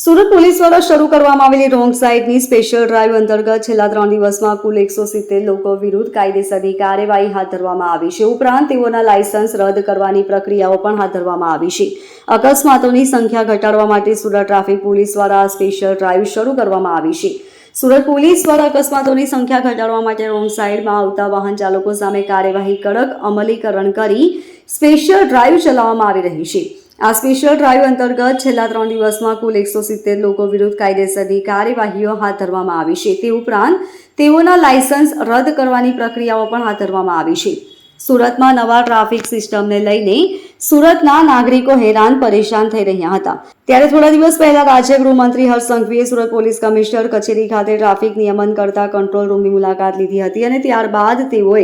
Surat police દ્વારા શરૂ કરવામાં આવેલી રોંગ સાઇડની સ્પેશિયલ ડ્રાઈવ અંતર્ગત છેલ્લા ત્રણ દિવસમાં કુલ એકસો સિત્તેર લોકો વિરુદ્ધ કાયદેસરની કાર્યવાહી હાથ ધરવામાં આવી છે. ઉપરાંત તેઓના લાયસન્સ રદ કરવાની પ્રક્રિયાઓ પણ હાથ ધરવામાં આવી છે. અકસ્માતોની સંખ્યા ઘટાડવા માટે સુરત ટ્રાફિક પોલીસ દ્વારા સ્પેશિયલ ડ્રાઈવ શરૂ કરવામાં આવી છે. સુરત પોલીસ દ્વારા અકસ્માતોની સંખ્યા ઘટાડવા માટે રોંગ સાઇડમાં આવતા વાહન ચાલકો સામે કાર્યવાહી કડક અમલીકરણ કરી સ્પેશિયલ ડ્રાઈવ ચલાવવામાં આવી રહી છે. આ સ્પેશિયલ ડ્રાઈવ અંતર્ગત છેલ્લા ત્રણ દિવસમાં કુલ એકસો સિત્તેર લોકો વિરુદ્ધ કાયદેસરની કાર્યવાહીઓ હાથ ધરવામાં આવી છે. તે ઉપરાંત તેઓના લાયસન્સ રદ કરવાની પ્રક્રિયાઓ પણ હાથ ધરવામાં આવી છે. સુરતમાં નવા ટ્રાફિક સિસ્ટમને લઈને સુરતના નાગરિકો હેરાન પરેશાન થઈ રહ્યા હતા. ત્યારે થોડા દિવસ પહેલા રાજ્ય ગૃહમંત્રી હર્ષ સંઘવીએ સુરત પોલીસ કમિશનર કચેરી ખાતે ટ્રાફિક નિયમન કરતા કંટ્રોલ રૂમની મુલાકાત લીધી હતી અને ત્યારબાદ તેઓએ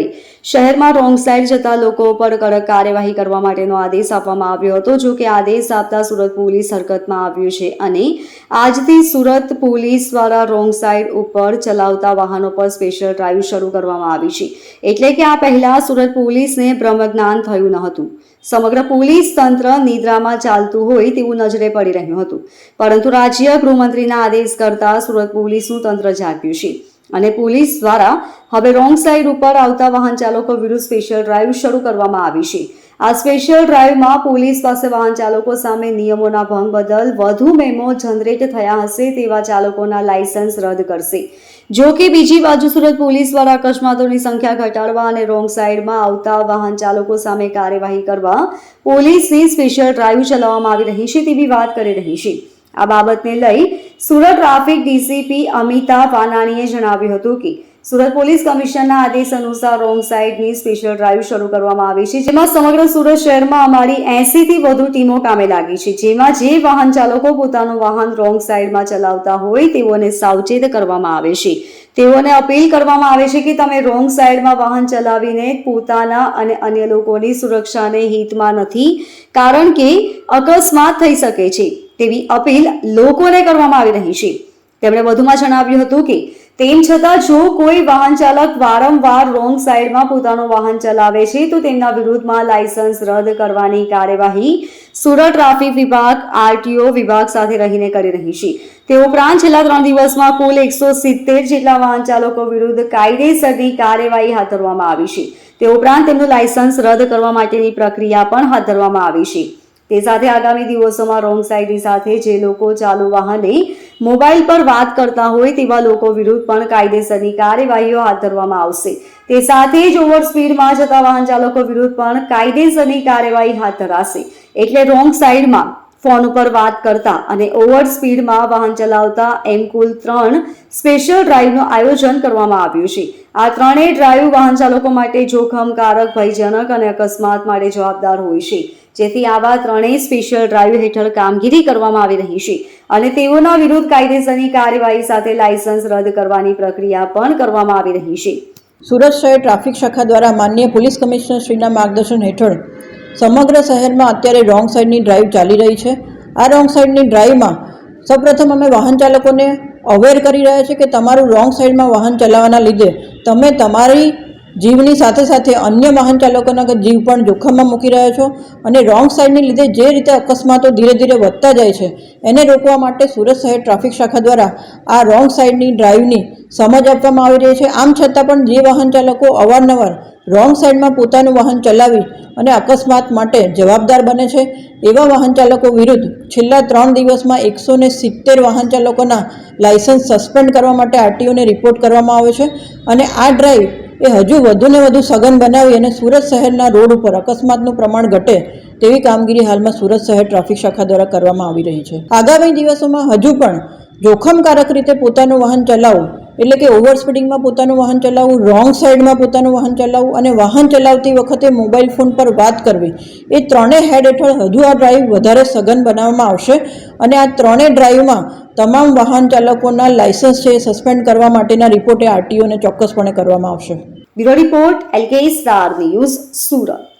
શહેરમાં રોંગ સાઈડ જતા લોકો પર કડક કાર્યવાહી કરવા માટેનો આદેશ આપવામાં આવ્યો હતો, જો કે આદેશ આપતા સુરત પોલીસ હરકતમાં આવ્યું છે અને આજથી સુરત પોલીસ દ્વારા રોંગ સાઈડ ઉપર ચલાવતા વાહનો પર સ્પેશિયલ ડ્રાઈવ શરૂ કરવામાં આવી છે. એટલે કે આ પહેલા સુરત પોલીસને બ્રહ્મજ્ઞાન થયું ન હતું. સમગ્ર પોલીસ તંત્ર નિદ્રામાં ચાલતું હોય તેવું નજરે પડી રહ્યું હતું. પરંતુ રાજ્ય ગૃહમંત્રીના આદેશ કરતા સુરત પોલીસનું તંત્ર જાગ્યું છે. અને પોલીસ દ્વારા હવે રોંગ સાઈડ ઉપર આવતા વાહન ચાલકો વિરુદ્ધ સ્પેશિયલ ડ્રાઈવ શરૂ કરવામાં આવી છે. આ સ્પેશિયલ ડ્રાઈવમાં પોલીસ પાસે વાહન ચાલકો સામે નિયમોના ભંગ બદલ વધુ મેમો જનરેટ થયા હશે તેવા ચાલકોના લાયસન્સ રદ કરશે. જો કે બીજી બાજુ સુરત પોલીસ દ્વારા અકસ્માતોની સંખ્યા ઘટાડવા અને રોંગ સાઈડમાં આવતા વાહન ચાલકો સામે કાર્યવાહી કરવા પોલીસની સ્પેશિયલ ડ્રાઈવ ચલાવવામાં આવી રહી છે તેવી વાત કરી રહી છે. આ બાબતને લઈ સુરત ટ્રાફિક ડીસીપી અમિતા પાનાણીએ જણાવ્યું હતું કે સુરત પોલીસ કમિશનરના આદેશ અનુસાર રોંગ સાઈડની સ્પેશિયલ ડ્રાઈવ શરૂ કરવામાં આવી છે, જેમાં સમગ્ર સુરત શહેરમાં અમારી એસીથી વધુ ટીમો કામે લાગી છે, જેમાં જે વાહન ચાલકો પોતાનું વાહન રોંગ સાઈડમાં ચલાવતા હોય તેઓને સાવચેત કરવામાં આવે છે. તેઓને અપીલ કરવામાં આવે છે કે તમે રોંગ સાઈડમાં વાહન ચલાવીને પોતાના અને અન્ય લોકોની સુરક્ષાને હિતમાં નથી, કારણ કે અકસ્માત થઈ શકે છે, તેવી અપીલ લોકોને કરવામાં આવી રહી છે. તેમણે વધુમાં જણાવ્યું હતું કે તેમ છતાં જો કોઈ વાહન ચાલક વારંવાર રોંગ સાઈડમાં પોતાનું વાહન ચલાવે છે, તો તેમના વિરુદ્ધમાં લાયસન્સ રદ કરવાની કાર્યવાહી સુરત ટ્રાફિક વિભાગ, આરટીઓ વિભાગ સાથે રહીને કરી રહી છે. તે ઉપરાંત છેલ્લા ત્રણ દિવસમાં કુલ એકસો સિત્તેર જેટલા વાહન ચાલકો વિરુદ્ધ કાયદેસરની કાર્યવાહી હાથ ધરવામાં આવી છે. તે ઉપરાંત તેમનું લાયસન્સ રદ કરવા માટેની પ્રક્રિયા પણ હાથ ધરવામાં આવી છે. તે સાથે આગામી દિવસોમાં રોંગ સાઈડની સાથે જે લોકો ચાલુ વાહને મોબાઈલ પર વાત કરતા હોય તેવા લોકો વિરુદ્ધ પણ કાયદેસરની કાર્યવાહીઓ હાથ ધરવામાં આવશે. તે સાથે જ ઓવર સ્પીડમાં જતા વાહન ચાલકો વિરુદ્ધ પણ કાયદેસરની કાર્યવાહી હાથ ધરાશે. એટલે રોંગ સાઈડમાં ફોન ઉપર વાત કરતા અને ઓવર સ્પીડમાં વાહન ચલાવતા એમ કુલ ત્રણ સ્પેશિયલ ડ્રાઈવનું આયોજન કરવામાં આવ્યું છે. આ ત્રણેય ડ્રાઈવ વાહન ચાલકો માટે જોખમકારક, ભયજનક અને અકસ્માત માટે જવાબદાર હોય છે. જેથી આવા ત્રણેય સ્પેશિયલ ડ્રાઈવ હેઠળ કામગીરી કરવામાં આવી રહી છે અને તેઓના વિરુદ્ધ કાયદેસરની કાર્યવાહી સાથે લાયસન્સ રદ કરવાની પ્રક્રિયા પણ કરવામાં આવી રહી છે. સુરત શહેર ટ્રાફિક શાખા દ્વારા માન્ય પોલીસ કમિશનર શ્રીના માર્ગદર્શન હેઠળ સમગ્ર શહેરમાં અત્યારે રોંગ સાઈડની ડ્રાઈવ ચાલી રહી છે. આ રોંગ સાઈડની ડ્રાઈવમાં સૌપ્રથમ અમે વાહન ચાલકોને અવેર કરી રહ્યા છીએ કે તમારું રોંગ સાઈડમાં વાહન ચલાવવાના લીધે તમે તમારી જીવની સાથે સાથે અન્ય વાહન ચાલકોના જીવ પણ જોખમમાં મૂકી રહ્યા છો અને રોંગ સાઈડની લીધે જે રીતે અકસ્માતો ધીરે ધીરે વધતા જાય છે, એને રોકવા માટે સુરત શહેર ટ્રાફિક શાખા દ્વારા આ રોંગ સાઈડની ડ્રાઈવની સમજ આપવામાં આવી રહી છે. આમ છતાં પણ જે વાહન ચાલકો અવારનવાર રોંગ સાઈડમાં પોતાનું વાહન ચલાવી અને અકસ્માત માટે જવાબદાર બને છે, એવા વાહન ચાલકો વિરુદ્ધ છેલ્લા ત્રણ દિવસમાં એકસો ને સિત્તેર વાહન ચાલકોના લાયસન્સ સસ્પેન્ડ કરવા માટે આરટીઓને રિપોર્ટ કરવામાં આવ્યો છે અને આ ડ્રાઈવ એ હજુ વધુને વધુ સઘન બનાવી અને સુરત શહેરના રોડ ઉપર અકસ્માતનું પ્રમાણ ઘટે તેવી કામગીરી હાલમાં સુરત શહેર ટ્રાફિક શાખા દ્વારા કરવામાં આવી રહી છે. આગામી દિવસોમાં હજુ પણ જોખમકારક રીતે પોતાનું વાહન ચલાવવું એટલે કે ઓવર સ્પીડિંગમાં પોતાનું વાહન ચલાવવું રોંગ સાઈડમાં પોતાનું વાહન ચલાવવું અને વાહન ચલાવતી વખતે મોબાઈલ ફોન પર વાત કરવી, એ ત્રણેય હેડ હેઠળ હજુ આ ડ્રાઈવ વધારે સઘન બનાવવામાં આવશે અને આ ત્રણેય ડ્રાઈવમાં તમામ વાહન ચાલકોના લાયસન્સ છે સસ્પેન્ડ કરવા માટેના રિપોર્ટે આરટીઓને ચોક્કસપણે કરવામાં આવશે. Bureau report LK star news Surat.